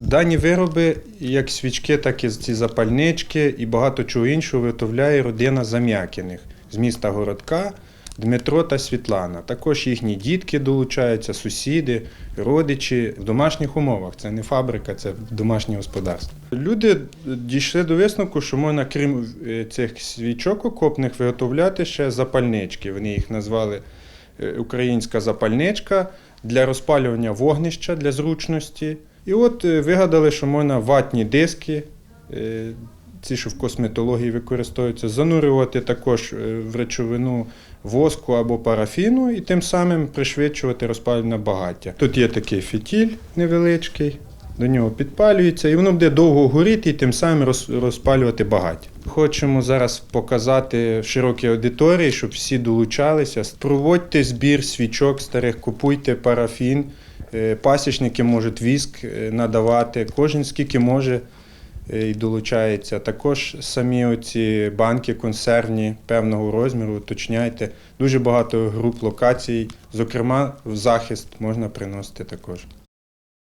Дані вироби, як свічки, так і ці запальнички і багато чого іншого виготовляє родина Зам'якіних з міста Городка Дмитро та Світлана. Також їхні дітки долучаються, сусіди, родичі в домашніх умовах. Це не фабрика, це домашнє господарство. Люди дійшли до висновку, що можна, крім е, цих свічок окопних, виготовляти ще запальнички. Вони їх назвали е, українська запальничка для розпалювання вогнища для зручності. І от е, вигадали, що можна ватні диски, е, ці, що в косметології використовуються, занурювати також е, в речовину воску або парафіну і тим самим пришвидшувати розпалювання багаття. Тут є такий фітіль невеличкий, до нього підпалюється, і воно буде довго горіти і тим самим розпалювати багаття. Хочемо зараз показати широкій аудиторії, щоб всі долучалися. Проводьте збір свічок старих, купуйте парафін. Е, Пасічники можуть віск е, надавати, кожен скільки може е, і долучається. Також самі оці банки консервні певного розміру, уточняйте. Дуже багато груп локацій, зокрема в захист можна приносити також.